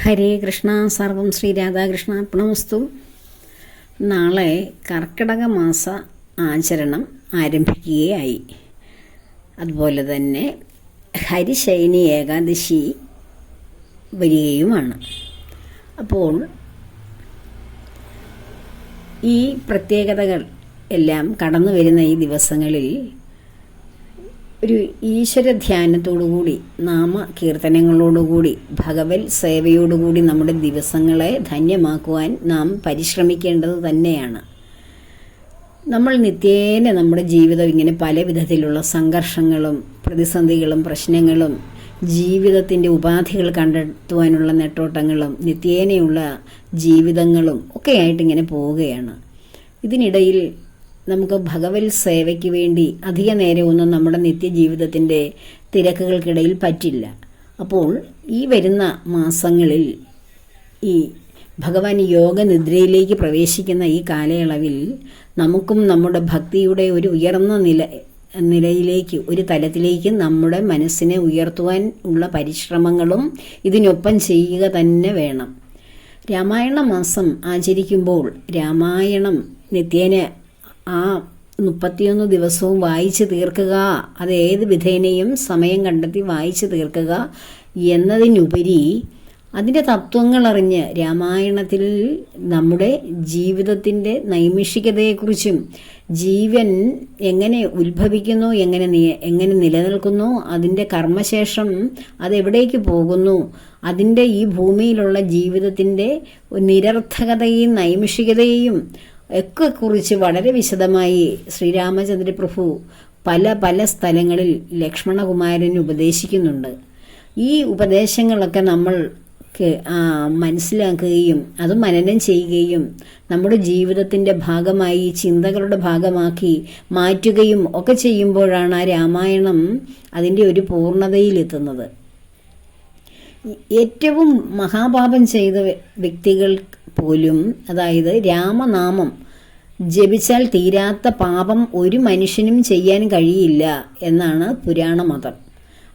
ഹരേ കൃഷ്ണ സർവം ശ്രീ രാധാകൃഷ്ണ. അർപ്പണമസ്തു നാളെ കർക്കിടക മാസ ആചരണം ആരംഭിക്കുകയായി. അതുപോലെ തന്നെ ഹരിശൈനി ഏകാദശി വരികയുമാണ്. അപ്പോൾ ഈ പ്രത്യേകതകൾ എല്ലാം കടന്നു വരുന്ന ഈ ദിവസങ്ങളിൽ ഒരു ഈശ്വര ധ്യാനത്തോടുകൂടി നാമ കീർത്തനങ്ങളോടുകൂടി ഭഗവത് സേവയോടുകൂടി നമ്മുടെ ദിവസങ്ങളെ ധന്യമാക്കുവാൻ നാം പരിശ്രമിക്കേണ്ടത് തന്നെയാണ്. നമ്മൾ നിത്യേന നമ്മുടെ ജീവിതം ഇങ്ങനെ പല വിധത്തിലുള്ള സംഘർഷങ്ങളും പ്രതിസന്ധികളും പ്രശ്നങ്ങളും ജീവിതത്തിന്റെ ഉപാധികൾ കണ്ടെത്തുവാനുള്ള നെട്ടോട്ടങ്ങളും നിത്യേനയുള്ള ജീവിതങ്ങളും ഒക്കെയായിട്ട് ഇങ്ങനെ പോവുകയാണ്. ഇതിനിടയിൽ നമുക്ക് ഭഗവത് സേവയ്ക്ക് വേണ്ടി അധിക നേരമൊന്നും നമ്മുടെ നിത്യജീവിതത്തിന്റെ തിരക്കുകൾക്കിടയിൽ പറ്റില്ല. അപ്പോൾ ഈ വരുന്ന മാസങ്ങളിൽ ഈ ഭഗവാൻ യോഗനിദ്രയിലേക്ക് പ്രവേശിക്കുന്ന ഈ കാലയളവിൽ നമുക്കും നമ്മുടെ ഭക്തിയുടെ ഒരു ഉയർന്ന നില നിലയിലേക്ക് ഒരു തലത്തിലേക്ക് നമ്മുടെ മനസ്സിനെ ഉയർത്തുവാൻ ഉള്ള പരിശ്രമങ്ങളും ഇതിനൊപ്പം ചെയ്യുക തന്നെ വേണം. രാമായണ മാസം ആചരിക്കുമ്പോൾ രാമായണം നിത്യേന ആ മുപ്പത്തിയൊന്ന് ദിവസവും വായിച്ചു തീർക്കുക. അത് ഏത് വിധേനയും സമയം കണ്ടെത്തി വായിച്ചു തീർക്കുക എന്നതിനുപരി അതിന്റെ തത്വങ്ങൾ അറിഞ്ഞ് രാമായണത്തിൽ നമ്മുടെ ജീവിതത്തിന്റെ നൈമിഷികതയെക്കുറിച്ചും ജീവൻ എങ്ങനെ ഉത്ഭവിക്കുന്നു എങ്ങനെ എങ്ങനെ നിലനിൽക്കുന്നു അതിന്റെ കർമ്മശേഷം അതെവിടേക്ക് പോകുന്നു അതിന്റെ ഈ ഭൂമിയിലുള്ള ജീവിതത്തിന്റെ നിരർത്ഥകതയും നൈമിഷികതയും ഒക്കെ കുറിച്ച് വളരെ വിശദമായി ശ്രീരാമചന്ദ്ര പ്രഭു പല പല സ്ഥലങ്ങളിൽ ലക്ഷ്മണകുമാരന് ഉപദേശിക്കുന്നുണ്ട്. ഈ ഉപദേശങ്ങളൊക്കെ നമ്മൾ മനസ്സിലാക്കുകയും അത് മനനം ചെയ്യുകയും നമ്മുടെ ജീവിതത്തിന്റെ ഭാഗമായി ചിന്തകളുടെ ഭാഗമാക്കി മാറ്റുകയും ഒക്കെ ചെയ്യുമ്പോഴാണ് ആ രാമായണം അതിന്റെ ഒരു പൂർണതയിലെത്തുന്നത്. ഏറ്റവും മഹാപാപം ചെയ്ത വ്യക്തികൾ പോലും അതായത് രാമനാമം ജപിച്ചാൽ തീരാത്ത പാപം ഒരു മനുഷ്യനും ചെയ്യാൻ കഴിയില്ല എന്നാണ് പുരാണ മതം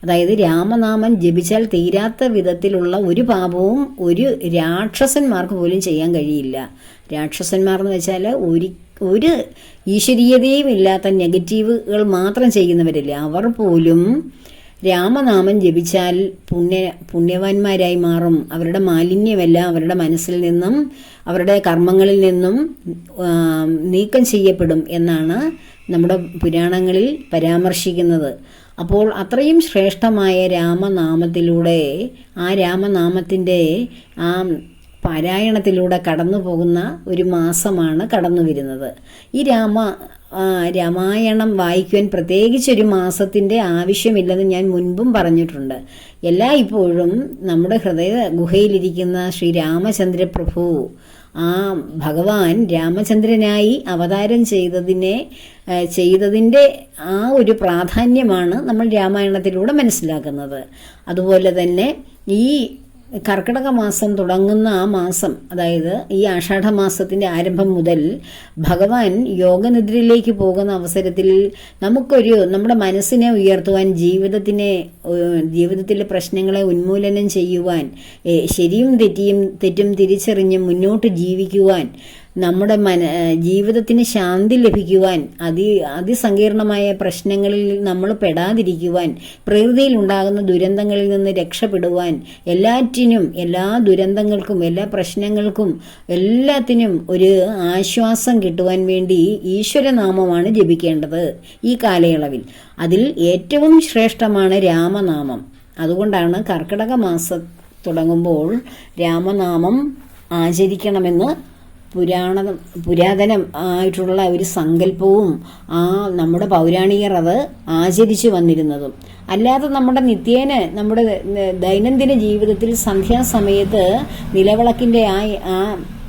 അതായത് രാമനാമൻ ജപിച്ചാൽ തീരാത്ത വിധത്തിലുള്ള ഒരു പാപവും ഒരു രാക്ഷസന്മാർക്ക് പോലും ചെയ്യാൻ കഴിയില്ല. രാക്ഷസന്മാർ എന്ന് വെച്ചാൽ ഒരു ഒരു ഈശ്വരീയതയും ഇല്ലാത്ത നെഗറ്റീവുകൾ മാത്രം ചെയ്യുന്നവരില്ല. അവർ പോലും രാമനാമം ജപിച്ചാൽ പുണ്യ പുണ്യവാന്മാരായി മാറും. അവരുടെ മാലിന്യമെല്ലാം അവരുടെ മനസ്സിൽ നിന്നും അവരുടെ കർമ്മങ്ങളിൽ നിന്നും നീക്കം ചെയ്യപ്പെടും എന്നാണ് നമ്മുടെ പുരാണങ്ങളിൽ പരാമർശിക്കുന്നത്. അപ്പോൾ അത്രയും ശ്രേഷ്ഠമായ രാമനാമത്തിലൂടെ ആ രാമനാമത്തിന്റെ ആ പാരായണത്തിലൂടെ കടന്നു പോകുന്ന ഒരു മാസമാണ് കടന്നു വരുന്നത് ഈ രാമ രാമായണം വായിക്കുവാൻ പ്രത്യേകിച്ചൊരു മാസത്തിന്റെ ആവശ്യമില്ലെന്ന് ഞാൻ മുൻപും പറഞ്ഞിട്ടുണ്ട്. എല്ലാ ഇപ്പോഴും നമ്മുടെ ഹൃദയ ഗുഹയിലിരിക്കുന്ന ശ്രീ രാമചന്ദ്ര പ്രഭു ആ ഭഗവാൻ രാമചന്ദ്രനായി അവതാരം ചെയ്തതിനെ ചെയ്തതിന്റെ ആ ഒരു പ്രാധാന്യമാണ് നമ്മൾ രാമായണത്തിലൂടെ മനസ്സിലാക്കുന്നത്. അതുപോലെ തന്നെ ഈ കർക്കിടക മാസം തുടങ്ങുന്ന ആ മാസം അതായത് ഈ ആഷാഢ മാസത്തിന്റെ ആരംഭം മുതൽ ഭഗവാൻ യോഗനിദ്രയിലേക്ക് പോകുന്ന അവസരത്തിൽ നമുക്കൊരു നമ്മുടെ മനസ്സിനെ ഉയർത്തുവാൻ ജീവിതത്തിനെ ജീവിതത്തിലെ പ്രശ്നങ്ങളെ ഉന്മൂലനം ചെയ്യുവാൻ ശരിയും തെറ്റിയും തെറ്റും തിരിച്ചറിഞ്ഞ് മുന്നോട്ട് ജീവിക്കുവാൻ നമ്മുടെ മന ജീവിതത്തിന് ശാന്തി ലഭിക്കുവാൻ അതി അതിസങ്കീർണമായ പ്രശ്നങ്ങളിൽ നമ്മൾ പെടാതിരിക്കുവാൻ പ്രകൃതിയിൽ ഉണ്ടാകുന്ന ദുരന്തങ്ങളിൽ നിന്ന് രക്ഷപ്പെടുവാൻ എല്ലാറ്റിനും എല്ലാ ദുരന്തങ്ങൾക്കും എല്ലാ പ്രശ്നങ്ങൾക്കും എല്ലാത്തിനും ഒരു ആശ്വാസം കിട്ടുവാൻ വേണ്ടി ഈശ്വരനാമമാണ് ജപിക്കേണ്ടത് ഈ കാലയളവിൽ. അതിൽ ഏറ്റവും ശ്രേഷ്ഠമാണ് രാമനാമം. അതുകൊണ്ടാണ് കർക്കിടക മാസം തുടങ്ങുമ്പോൾ രാമനാമം ആചരിക്കണമെന്ന് പുരാണ പുരാതനം ആയിട്ടുള്ള ഒരു സങ്കല്പവും ആ നമ്മുടെ പൗരാണികർ അത് ആചരിച്ചു വന്നിരുന്നതും. അല്ലാതെ നമ്മുടെ നിത്യേന നമ്മുടെ ദൈനംദിന ജീവിതത്തിൽ സന്ധ്യാസമയത്ത് നിലവിളക്കിന്റെ ആ ആ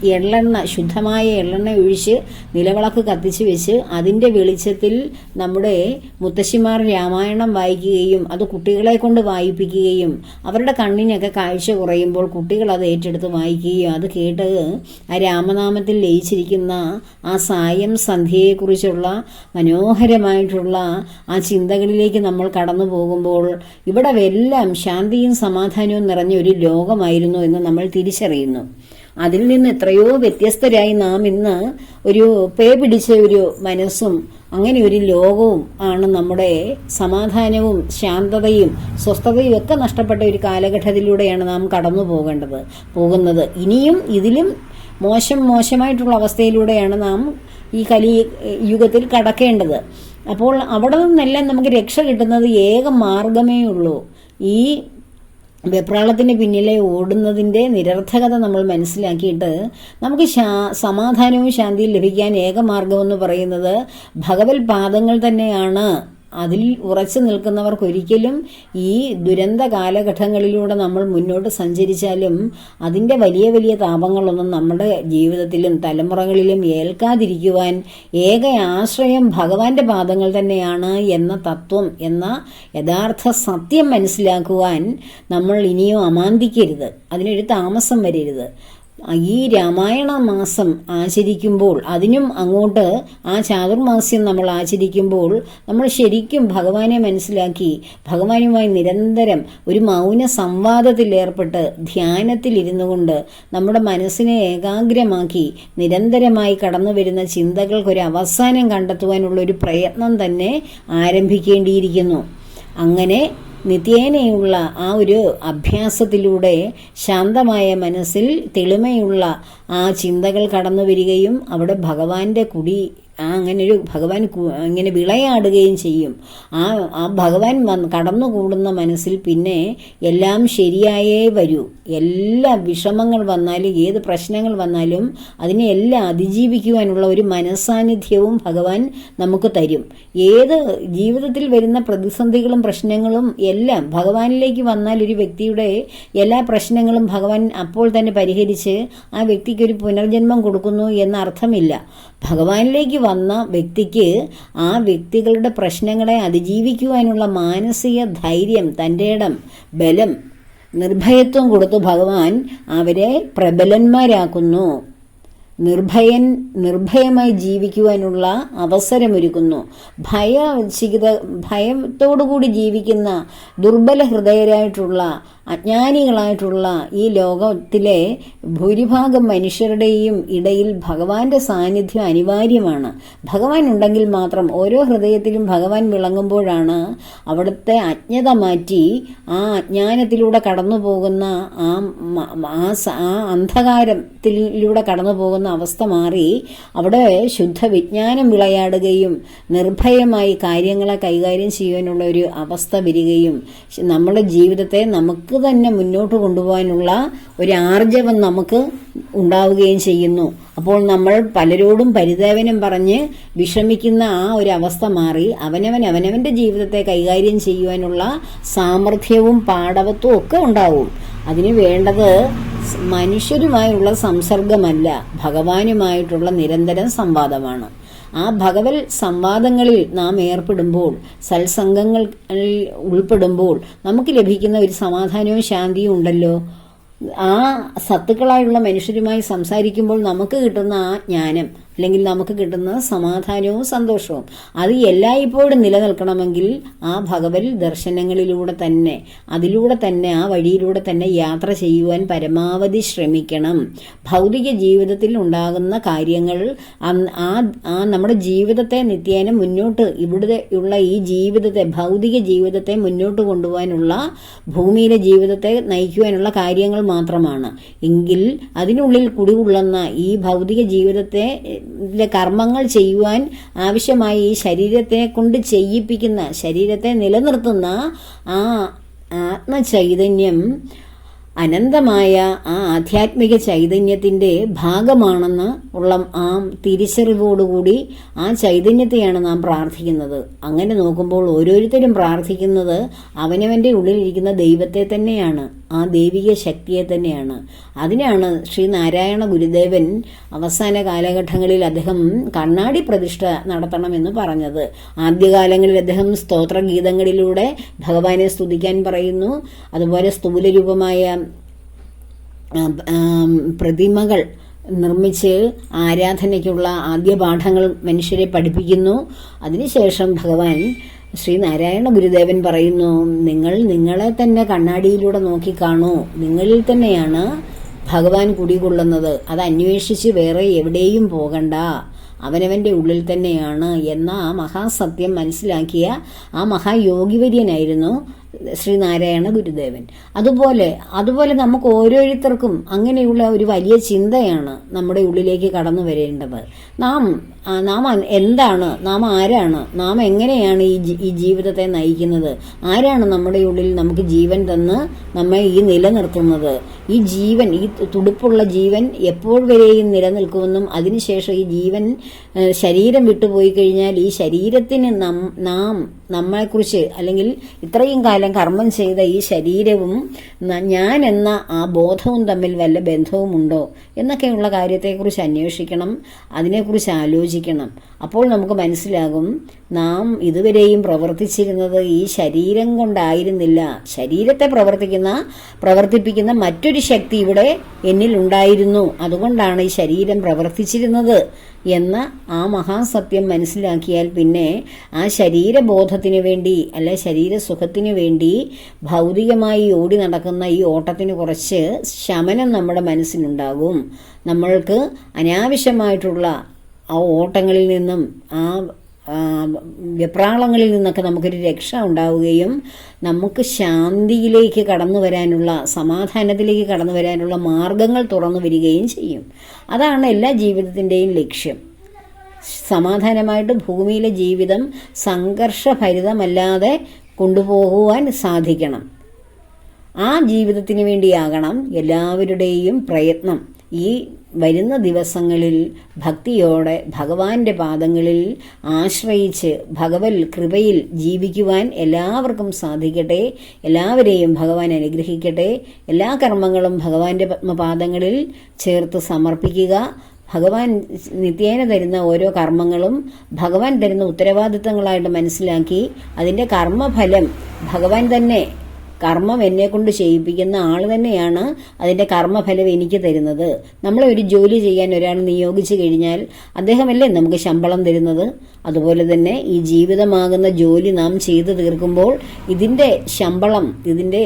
എള്ളെണ്ണ ശുദ്ധമായ എള്ളെണ്ണ ഒഴിച്ച് നിലവിളക്ക് കത്തിച്ച് വെച്ച് അതിന്റെ വെളിച്ചത്തിൽ നമ്മുടെ മുത്തശ്ശിമാർ രാമായണം വായിക്കുകയും അത് കുട്ടികളെ കൊണ്ട് വായിപ്പിക്കുകയും അവരുടെ കണ്ണിനൊക്കെ കാഴ്ച കുറയുമ്പോൾ കുട്ടികൾ അത് ഏറ്റെടുത്ത് വായിക്കുകയും അത് കേട്ട് ആ രാമനാമത്തിൽ ലയിച്ചിരിക്കുന്ന ആ സായം സന്ധ്യയെക്കുറിച്ചുള്ള മനോഹരമായിട്ടുള്ള ആ ചിന്തകളിലേക്ക് നമ്മൾ കടന്നു പോകുമ്പോൾ ഇവിടെ എല്ലാം ശാന്തിയും സമാധാനവും നിറഞ്ഞ ഒരു ലോകമായിരുന്നു എന്ന് നമ്മൾ തിരിച്ചറിയുന്നു. അതിൽ നിന്ന് എത്രയോ വ്യത്യസ്തരായി നാം ഇന്ന് ഒരു പേ പിടിച്ച ഒരു മനസ്സും അങ്ങനെ ഒരു ലോകവും ആണ് നമ്മുടെ സമാധാനവും ശാന്തതയും സ്വസ്ഥതയും ഒക്കെ നഷ്ടപ്പെട്ട ഒരു കാലഘട്ടത്തിലൂടെയാണ് നാം കടന്നു പോകേണ്ടത് പോകുന്നത്. ഇനിയും ഇതിലും മോശം മോശമായിട്ടുള്ള അവസ്ഥയിലൂടെയാണ് നാം ഈ കലി യുഗത്തിൽ കടക്കേണ്ടത്. അപ്പോൾ അവിടെ നിന്നെല്ലാം നമുക്ക് രക്ഷ കിട്ടുന്നത് ഏക മാർഗമേ ഉള്ളൂ. ഈ വെപ്രാളത്തിന് പിന്നിലെ ഓടുന്നതിന്റെ നിരർത്ഥകത നമ്മൾ മനസ്സിലാക്കിയിട്ട് നമുക്ക് സമാധാനവും ശാന്തിയും ലഭിക്കാൻ ഏക മാർഗമെന്ന് പറയുന്നത് ഭഗവത് പാദങ്ങൾ തന്നെയാണ്. അതിൽ ഉറച്ചു നിൽക്കുന്നവർക്കൊരിക്കലും ഈ ദുരന്ത കാലഘട്ടങ്ങളിലൂടെ നമ്മൾ മുന്നോട്ട് സഞ്ചരിച്ചാലും അതിന്റെ വലിയ വലിയ താപങ്ങളൊന്നും നമ്മുടെ ജീവിതത്തിലും തലമുറകളിലും ഏൽക്കാതിരിക്കുവാൻ ഏക ആശ്രയം ഭഗവാന്റെ പാദങ്ങൾ തന്നെയാണ് എന്ന തത്വം എന്ന യഥാർത്ഥ സത്യം മനസ്സിലാക്കുവാൻ നമ്മൾ ഇനിയും അമാന്തിക്കരുത്. അതിനൊരു താമസം വരരുത്. ഈ രാമായണ മാസം ആചരിക്കുമ്പോൾ അതിനും അങ്ങോട്ട് ആ ചാതുർമാസ്യം നമ്മൾ ആചരിക്കുമ്പോൾ നമ്മൾ ശരിക്കും ഭഗവാനെ മനസ്സിലാക്കി ഭഗവാനുമായി നിരന്തരം ഒരു മൗന സംവാദത്തിൽ ഏർപ്പെട്ട് ധ്യാനത്തിൽ ഇരുന്നു കൊണ്ട് നമ്മുടെ മനസ്സിനെ ഏകാഗ്രമാക്കി നിരന്തരമായി കടന്നു വരുന്ന ചിന്തകൾക്കൊരു അവസാനം കണ്ടെത്തുവാനുള്ള ഒരു പ്രയത്നം തന്നെ ആരംഭിക്കേണ്ടിയിരിക്കുന്നു. അങ്ങനെ നിത്യേനയുള്ള ആ ഒരു അഭ്യാസത്തിലൂടെ ശാന്തമായ മനസ്സിൽ തെളിമയുള്ള ആ ചിന്തകൾ കടന്നു വരികയും അവിടെ ഭഗവാന്റെ കുടി ആ അങ്ങനെ ഒരു ഭഗവാൻ ഇങ്ങനെ വിളയാടുകയും ചെയ്യും. ആ ആ ഭഗവാൻ വന്ന് കടന്നുകൂടുന്ന മനസ്സിൽ പിന്നെ എല്ലാം ശരിയായേ വരൂ. എല്ലാ വിഷമങ്ങൾ വന്നാലും ഏത് പ്രശ്നങ്ങൾ വന്നാലും അതിനെ എല്ലാം അതിജീവിക്കുവാനുള്ള ഒരു മനസ്സാന്നിധ്യവും ഭഗവാൻ നമുക്ക് തരും. ഏത് ജീവിതത്തിൽ വരുന്ന പ്രതിസന്ധികളും പ്രശ്നങ്ങളും എല്ലാം ഭഗവാനിലേക്ക് വന്നാൽ ഒരു വ്യക്തിയുടെ എല്ലാ പ്രശ്നങ്ങളും ഭഗവാൻ അപ്പോൾ തന്നെ പരിഹരിച്ച് ആ വ്യക്തിക്ക് ഒരു പുനർജന്മം കൊടുക്കുന്നു എന്ന അർത്ഥമില്ല ഭഗവാനിലേക്ക് വന്ന വ്യക്തിക്ക് ആ വ്യക്തികളുടെ പ്രശ്നങ്ങളെ അതിജീവിക്കുവാനുള്ള മാനസിക ധൈര്യം തന്റെ ഇടം ബലം നിർഭയത്വം കൊടുത്ത് ഭഗവാൻ അവരെ പ്രബലന്മാരാക്കുന്നു. നിർഭയൻ നിർഭയമായി ജീവിക്കുവാനുള്ള അവസരമൊരുക്കുന്നു. ഭയ ഭയത്തോടു കൂടി ജീവിക്കുന്ന ദുർബല ഹൃദയരായിട്ടുള്ള അജ്ഞാനികളായിട്ടുള്ള ഈ ലോകത്തിലെ ഭൂരിഭാഗം മനുഷ്യരുടെയും ഇടയിൽ ഭഗവാന്റെ സാന്നിധ്യം അനിവാര്യമാണ്. ഭഗവാൻ ഉണ്ടെങ്കിൽ മാത്രം ഓരോ ഹൃദയത്തിലും ഭഗവാൻ വിളങ്ങുമ്പോഴാണ് അവിടുത്തെ അജ്ഞത മാറ്റി ആ അജ്ഞാനത്തിലൂടെ കടന്നു പോകുന്ന ആ ആ അന്ധകാരത്തിലൂടെ കടന്നു പോകുന്ന അവസ്ഥ മാറി അവിടെ ശുദ്ധ വിജ്ഞാനം വിളയാടുകയും നിർഭയമായി കാര്യങ്ങളെ കൈകാര്യം ചെയ്യാനുള്ള ഒരു അവസ്ഥ വരികയും നമ്മുടെ ജീവിതത്തെ നമുക്ക് തന്നെ മുന്നോട്ട് കൊണ്ടുപോകാനുള്ള ഒരു ആർജവം നമുക്ക് ഉണ്ടാവുകയും ചെയ്യുന്നു. അപ്പോൾ നമ്മൾ പലരോടും പരിദേവനം പറഞ്ഞ് വിഷമിക്കുന്ന ആ ഒരു അവസ്ഥ മാറി അവനവൻ അവനവന്റെ ജീവിതത്തെ കൈകാര്യം ചെയ്യുവാനുള്ള സാമർഥ്യവും പാടവത്വവും ഒക്കെ ഉണ്ടാവും. അതിന് വേണ്ടത് മനുഷ്യരുമായുള്ള സംസർഗമല്ല ഭഗവാനുമായിട്ടുള്ള നിരന്തരം സംവാദമാണ്. ആ ഭഗവത് സംവാദങ്ങളിൽ നാം ഏർപ്പെടുമ്പോൾ സത്സംഗങ്ങൾ ഉൾപ്പെടുമ്പോൾ നമുക്ക് ലഭിക്കുന്ന ഒരു സമാധാനവും ശാന്തിയും ഉണ്ടല്ലോ. ആ സത്തുക്കളായുള്ള മനുഷ്യരുമായി സംസാരിക്കുമ്പോൾ നമുക്ക് കിട്ടുന്ന ആ ജ്ഞാനം. അല്ലെങ്കിൽ നമുക്ക് കിട്ടുന്ന സമാധാനവും സന്തോഷവും. അത് എല്ലായ്പ്പോഴും നിലനിൽക്കണമെങ്കിൽ ആ ഭഗവത് ദർശനങ്ങളിലൂടെ തന്നെ അതിലൂടെ തന്നെ ആ വഴിയിലൂടെ തന്നെ യാത്ര ചെയ്യുവാൻ പരമാവധി ശ്രമിക്കണം. ഭൗതിക ജീവിതത്തിൽ ഉണ്ടാകുന്ന കാര്യങ്ങൾ ആ നമ്മുടെ ജീവിതത്തെ നിത്യേന മുന്നോട്ട് ഇവിടുത്തെ ഉള്ള ഈ ജീവിതത്തെ ഭൗതിക ജീവിതത്തെ മുന്നോട്ട് കൊണ്ടുപോകാനുള്ള ഭൂമിയിലെ ജീവിതത്തെ നയിക്കുവാനുള്ള കാര്യങ്ങൾ മാത്രമാണ്. എങ്കിൽ അതിനുള്ളിൽ കുടികൊള്ളുന്ന ഈ ഭൗതിക ജീവിതത്തെ കർമ്മങ്ങൾ ചെയ്യുവാൻ ആവശ്യമായി ഈ ശരീരത്തെ കൊണ്ട് ചെയ്യിപ്പിക്കുന്ന ശരീരത്തെ നിലനിർത്തുന്ന ആ ആത്മചൈതന്യം അനന്തമായ ആ ആധ്യാത്മിക ചൈതന്യത്തിന്റെ ഭാഗമാണെന്ന് ഉള്ള ആ തിരിച്ചറിവോടുകൂടി ആ ചൈതന്യത്തെയാണ് നാം പ്രാർത്ഥിക്കുന്നത്. അങ്ങനെ നോക്കുമ്പോൾ ഓരോരുത്തരും പ്രാർത്ഥിക്കുന്നത് അവനവന്റെ ഉള്ളിലിരിക്കുന്ന ദൈവത്തെ തന്നെയാണ് ആ ദൈവിക ശക്തിയെ തന്നെയാണ്. അതിനാണ് ശ്രീ നാരായണ ഗുരുദേവൻ അവസാന കാലഘട്ടങ്ങളിൽ അദ്ദേഹം കണ്ണാടി പ്രതിഷ്ഠ നടത്തണമെന്ന് പറഞ്ഞത്. ആദ്യകാലങ്ങളിൽ അദ്ദേഹം സ്തോത്രഗീതങ്ങളിലൂടെ ഭഗവാനെ സ്തുതിക്കാൻ പറയുന്നു. അതുപോലെ സ്ഥൂലരൂപമായ പ്രതിമകൾ നിർമ്മിച്ച് ആരാധനയ്ക്കുള്ള ആദ്യ പാഠങ്ങൾ മനുഷ്യരെ പഠിപ്പിക്കുന്നു. അതിനുശേഷം ഭഗവാൻ ശ്രീ നാരായണ ഗുരുദേവൻ പറയുന്നു നിങ്ങൾ നിങ്ങളെ തന്നെ കണ്ണാടിയിലൂടെ നോക്കിക്കാണൂ നിങ്ങളിൽ തന്നെയാണ് ഭഗവാൻ കുടികൊള്ളുന്നത്. അത് അന്വേഷിച്ച് വേറെ എവിടെയും പോകണ്ട. അവനവന്റെ ഉള്ളിൽ തന്നെയാണ്. എന്ന ആ മഹാസത്യം മനസ്സിലാക്കിയ ആ മഹായോഗിവര്യനായിരുന്നു ശ്രീനാരായണ ഗുരുദേവൻ. അതുപോലെ അതുപോലെ നമുക്ക് ഓരോരുത്തർക്കും അങ്ങനെയുള്ള ഒരു വലിയ ചിന്തയാണ് നമ്മുടെ ഉള്ളിലേക്ക് കടന്നു വരേണ്ടത്. നാം നാം എന്താണ് നാം ആരാണ് നാം എങ്ങനെയാണ് ഈ ഈ ജീവിതത്തെ നയിക്കുന്നത് ആരാണ് നമ്മുടെ ഉള്ളിൽ നമുക്ക് ജീവൻ തന്ന് നമ്മെ ഈ നിലനിർത്തുന്നത്? ഈ ജീവൻ ഈ തുടുപ്പുള്ള ജീവൻ എപ്പോൾ വരെയും നിലനിൽക്കുമെന്നും അതിനുശേഷം ഈ ജീവൻ ശരീരം വിട്ടുപോയി കഴിഞ്ഞാൽ ഈ ശരീരത്തിന് നാം നമ്മളെക്കുറിച്ച് അല്ലെങ്കിൽ ഇത്രയും കാലം കർമ്മം ചെയ്ത ഈ ശരീരവും ഞാൻ എന്ന ആ ബോധവും തമ്മിൽ വല്ല ബന്ധവുമുണ്ടോ എന്നൊക്കെയുള്ള കാര്യത്തെക്കുറിച്ച് അന്വേഷിക്കണം അതിനെക്കുറിച്ച് ആലോചിക്കണം. അപ്പോൾ നമുക്ക് മനസ്സിലാകും നാം ഇതുവരെയും പ്രവർത്തിച്ചിരുന്നത് ഈ ശരീരം കൊണ്ടായിരുന്നില്ല. ശരീരത്തെ പ്രവർത്തിക്കുന്ന പ്രവർത്തിപ്പിക്കുന്ന മറ്റൊരു ശക്തി ഇവിടെ എന്നിൽ ഉണ്ടായിരുന്നു. അതുകൊണ്ടാണ് ഈ ശരീരം പ്രവർത്തിച്ചിരുന്നത് എന്ന ആ മഹാസത്യം മനസ്സിലാക്കിയാൽ പിന്നെ ആ ശരീരബോധത്തിന് വേണ്ടി അല്ലെ ശരീരസുഖത്തിന് വേണ്ടി ഭൗതികമായി ഓടി നടക്കുന്ന ഈ ഓട്ടത്തിന് കുറച്ച് ശമനം നമ്മുടെ മനസ്സിനുണ്ടാകും നമ്മൾക്ക് അനാവശ്യമായിട്ടുള്ള ആ ഓട്ടങ്ങളിൽ നിന്നും ആ, വെപ്രാളങ്ങളിൽ നിന്നൊക്കെ നമുക്കൊരു രക്ഷ ഉണ്ടാവുകയും നമുക്ക് ശാന്തിയിലേക്ക് കടന്നു വരാനുള്ള സമാധാനത്തിലേക്ക് കടന്നു വരാനുള്ള മാർഗങ്ങൾ തുറന്നു വരികയും ചെയ്യും. അതാണ് എല്ലാ ജീവിതത്തിന്റെയും ലക്ഷ്യം. സമാധാനമായിട്ട് ഭൂമിയിലെ ജീവിതം സംഘർഷഭരിതമല്ലാതെ കൊണ്ടുപോകുവാൻ സാധിക്കണം. ആ ജീവിതത്തിന് വേണ്ടിയാകണം എല്ലാവരുടെയും പ്രയത്നം. ഈ വരുന്ന ദിവസങ്ങളിൽ ഭക്തിയോടെ ഭഗവാന്റെ പാദങ്ങളിൽ ആശ്രയിച്ച് ഭഗവത് കൃപയിൽ ജീവിക്കുവാൻ എല്ലാവർക്കും സാധിക്കട്ടെ. എല്ലാവരെയും ഭഗവാൻ അനുഗ്രഹിക്കട്ടെ. എല്ലാ കർമ്മങ്ങളും ഭഗവാന്റെ പത്മപാദങ്ങളിൽ ചേർത്ത് സമർപ്പിക്കുക. ഭഗവാൻ നിത്യേന തരുന്ന ഓരോ കർമ്മങ്ങളും ഭഗവാൻ തരുന്ന ഉത്തരവാദിത്തങ്ങളായിട്ട് മനസ്സിലാക്കി അതിന്റെ കർമ്മഫലം ഭഗവാൻ തന്നെ കർമ്മം എന്നെ കൊണ്ട് ചെയ്യിപ്പിക്കുന്ന ആൾ തന്നെയാണ് അതിന്റെ കർമ്മഫലം എനിക്ക് തരുന്നത്. നമ്മളെ ഒരു ജോലി ചെയ്യാൻ ഒരാൾ നിയോഗിച്ചു കഴിഞ്ഞാൽ അദ്ദേഹമല്ലേ നമുക്ക് ശമ്പളം തരുന്നത്? അതുപോലെ തന്നെ ഈ ജീവിതമാകുന്ന ജോലി നാം ചെയ്തു തീർക്കുമ്പോൾ ഇതിന്റെ ശമ്പളം ഇതിന്റെ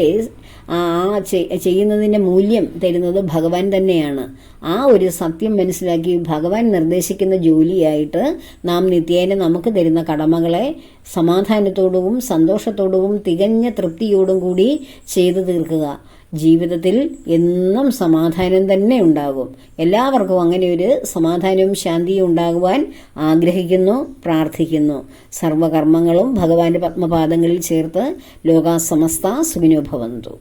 ആ ചെയ്യുന്നതിന്റെ മൂല്യം തരുന്നത് ഭഗവാൻ തന്നെയാണ്. ആ ഒരു സത്യം മനസ്സിലാക്കി ഭഗവാൻ നിർദ്ദേശിക്കുന്ന ജോലിയായിട്ട് നാം നിത്യേന നമുക്ക് തരുന്ന കടമകളെ സമാധാനത്തോടും സന്തോഷത്തോടും തികഞ്ഞ തൃപ്തിയോടും കൂടി ചെയ്തു തീർക്കുക. ജീവിതത്തിൽ എന്നും സമാധാനം തന്നെ ഉണ്ടാകും. എല്ലാവർക്കും അങ്ങനെ ഒരു സമാധാനവും ശാന്തിയും ഉണ്ടാകുവാൻ ആഗ്രഹിക്കുന്നു പ്രാർത്ഥിക്കുന്നു. സർവകർമ്മങ്ങളും ഭഗവാന്റെ പത്മപാദങ്ങളിൽ ചേർത്ത് ലോകാസമസ്ത സുഖിനോ ഭവന്തു.